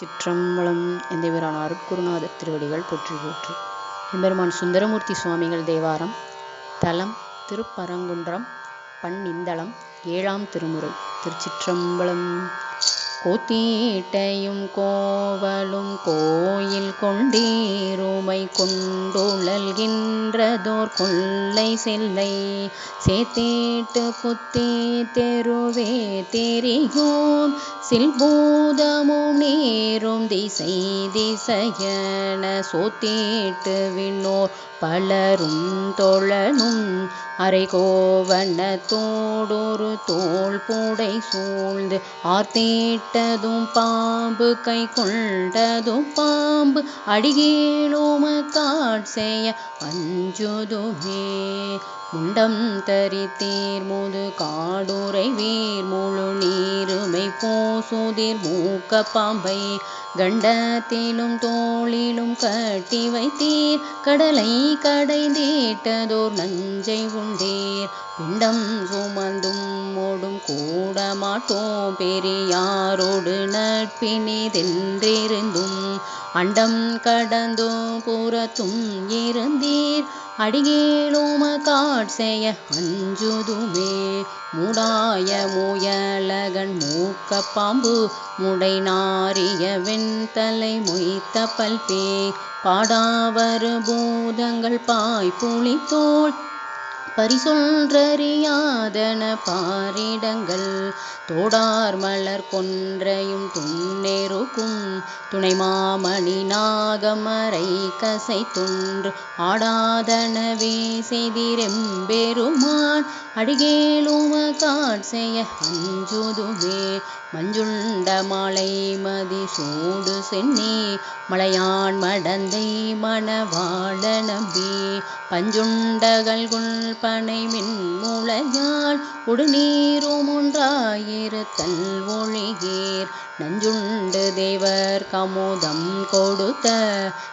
சிற்றம்பலம் எந்தவிரான் அருட்குருநாதர் திருவடிகள் போற்றி போற்றி. எம்பெருமான் சுந்தரமூர்த்தி சுவாமிகள் தேவாரம் தலம் திருப்பரங்குன்றம் பன்னிந்தளம் ஏழாம் திருமுறை திருச்சிற்றம்பலம். கோத்தீட்டையும் கோவலும் கோயில் கொண்டீருமை கொண்டுழல்கின்றதோர் கொள்ளை செல்லை. சேத்தீட்டு புத்தி தெருவே தெரியும் சில்பூதமும் நீரும் திசை திசையன சோத்தீட்டு விண்ணோர் பலரும் தொழனும் அரைகோவனத்தோடொரு தோல் பூடை சூழ்ந்து ஆர்த்தீட்டதும் பாம்பு கை கொண்டதும் பாம்பு. அடிகீழோம காட்செய்ய அஞ்சுதுமே முண்டம் தரித்தீர் முது காடுரை வீர் முழு நீருமை பூசுதிர் மூக்க பாம்பை. கண்டத்திலும் தோளிலும் கட்டி வைத்தீர். கடலை கடைந்தீட்டதோர் நஞ்சை உண்டீர். பிண்டம் சுமந்தும் ஓடும் கூட மாட்டோம் பெரியாரோடு நட்பினிதென்றிருந்தும் அண்டம் கடந்தும் புறத்தும் இருந்தீர். அடிகேளோம காட்செய்ய அஞ்சுதுமே. மூடாய முயலகன் மூக்க பாம்பு முடை நாரிய வெண்தலை மொய்த்த பல்பே. பாடாவரு பூதங்கள் பாய் புளித்தோள் பரிசொன்றறியாதன பாரிடங்கள் தோடார் மலர் கொன்றையும் துண்ணெருக்கும் துணை மாமணி நாகமரை கசை துன்று ஆடாதனவே செய்திரெம்பெருமான். அடிகேலும காட்செய்ய அஞ்சுதுவே மஞ்சுண்ட மாலை மதி சூடு சென்னி மலையான் மடந்தை மணவாழ நம்பி பஞ்சுண்டகள் குள் பனை மின்முளையால் உடுநீரும் ஒன்றாயிருத்தல் ஒழிகீர் நஞ்சுண்டு தேவர் கமுதம் கொடுத்த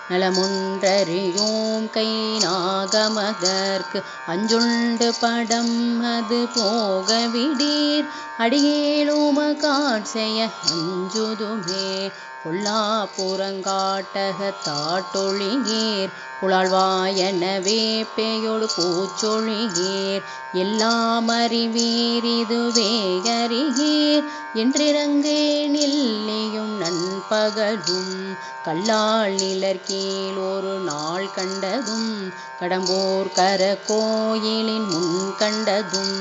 நலமுன்றறியோம் கை நாகமதற்கு அஞ்சுண்டு படம் அது போக விடீர். அடியேலோம காட்செய்ய அஞ்சுதுமே பொல்லா புறங்காட்டக தாட்டொழிகீர். புலாழ்வாயனவே பேயோடு பூச்சொழிகீர். எல்லாம் அறிவீர் இதுவே அறிகீர் என்றிறங்கே பகலும் கல்லால் நிலர் கீழ் ஒரு நாள் கண்டதும் கடம்போர் கர கோயிலின் முன் கண்டதும்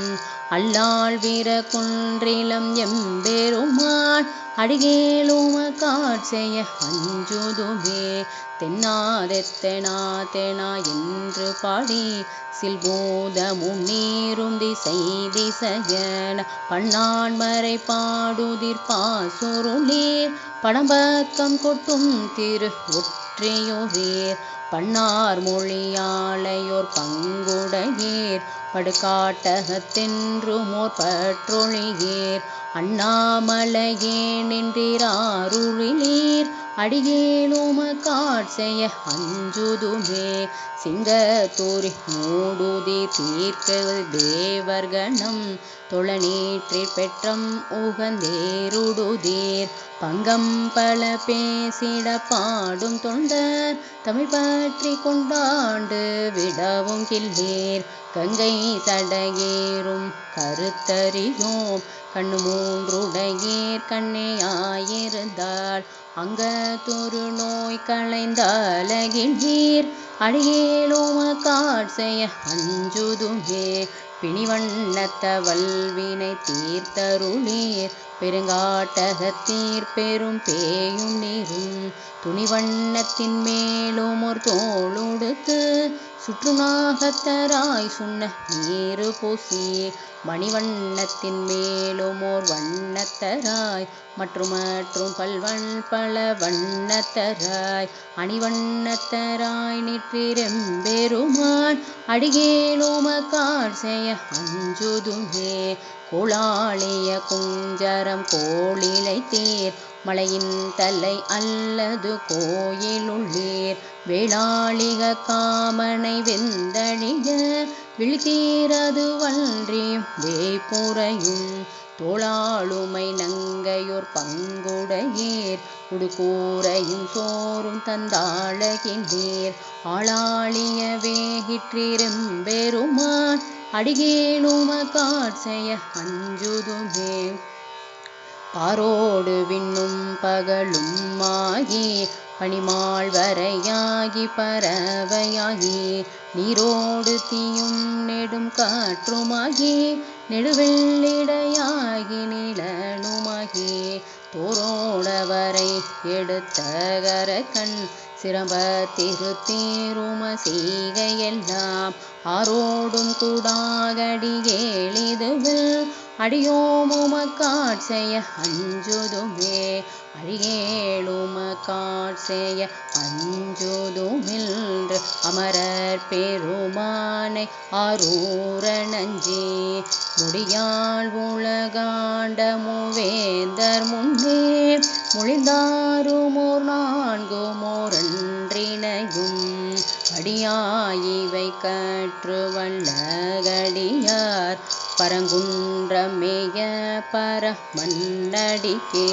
அல்லாள் வீர குன்றிலம் எம்பெருமான் அடிகேலும காட்செய்ய அஞ்சுதுமே. தென்னாதெத்தெனா தெனா என்று பாடி சில்போதமும் நீரும் திசை திசையன பன்னான்மறை பாடுதிர் பாசுருளீர். படம்பக்கம் கொட்டும் திரு ஒற்றையோவேர். பன்னார் மொழியாளையோர் பங்குடையீர் படுகாட்டகத்தென்றுமோர் பற்றொழியீர். அண்ணாமலையே நின்றிராருளிலீர் அடிகேளும காட்சைய அஞ்சுதுமே. சிங்கத்தூரி மூடுதி தீர்க்க தேவர்கணம். தொழநீற்றி பெற்றம் உகந்தேருடுதீர். பங்கம் பல பேசிட பாடும் தொண்டர். தமிழ் பற்றி கொண்டாண்டு விடவும் கிள்ளீர் கங்கை தடகேறும் கருத்தறியோம். கண்ணு மூன்றுடையீர் கண்ணையாயிருந்தாள் அங்க தொரு நோய் களைந்தலகின்றீர் அடியேலோம காட்சைய அஞ்சுதுமே பிணிவண்ணத்த வல்வினை தீர்த்தருளீர். பெருங்காட்டகத்தீர் பெரும் பேயும் நீரும் துணிவண்ணத்தின் மேலும் ஒரு தோளுடுத்து சுற்றுநாகத்தராய் சுண்ண நீரு பூசியே மணிவண்ணத்தின் மேலும் ஓர் வண்ணத்தராய் மற்றும் மற்றும் பல்வன் பல வண்ணத்தராய் அணிவண்ணத்தராய் நிற்றிரெம்பெருமான் அடிகேலோம காட்செய்ய அஞ்சுதுமே குளாளிய குஞ்சரம் கோளிலை தேர் மலையின் தலை அல்லது கோயிலுள்ளீர். வேளாளிக காமனை வெந்தழிய விழித்தீரது வன்றியும் வேப்புரையும் தோளாளுமை நங்கையோர் பங்குடையீர். உடுக்கூரையும் சோறும் தந்தாழகின்றீர் ஆளாளிய வேகிற்றிரும்பெருமான் அடிகேளுமக்காட்செய அஞ்சுதுமே. பாரோடு விண்ணும் பகலும் ஆகி பனிமால்வரையாகி பறவையாகி நீரோடு தீயும் நெடும் காற்றுமாகி நெடுவெள்ளிடையாகி நிலனுமாகி தோரோடவரை எடுத்த கரக்கண் சிரம்ப திருத்தீரும செய்கையெல்லாம் ஆரோடும் கூடாகடியேளிதுவில் அடியோமுமக்காட்செய அஞ்சுதுமே அடியேளுமக்காட்செய அஞ்சுதுமில்ன்று அமரர் பெருமானை ஆரூரனஞ்சி முடியாள் உலகாண்ட மூவேந்தர் முன்னே முழிந்தாருமோர் நான்கு மோரன்றினையும் அடியாயிவை கற்று வல்லகடியார் பரங்குன்றமேய பரமன்னடிக்கே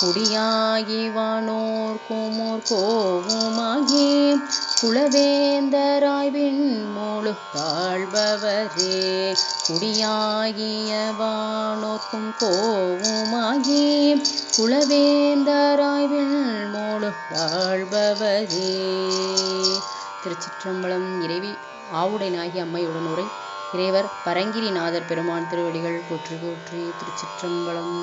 குடியாகிவானோர் குமோர் கோவுமாகி. குலவேந்தராய் விண்முழு தாழ்பவரே குடியாகிய வானோர்க்கும் கோவுமாகி. குலவேந்தராய் விண்முழு தாழ்பவரே. திருச்சிற்றம்பலம் இறைவி ஆவுடை நாகி அம்மையுடன் உரை. இறைவர் பரங்கிரிநாதர் பெருமான் திருவடிகள் போற்றி போற்றி திருச்சிற்றம்பலம்.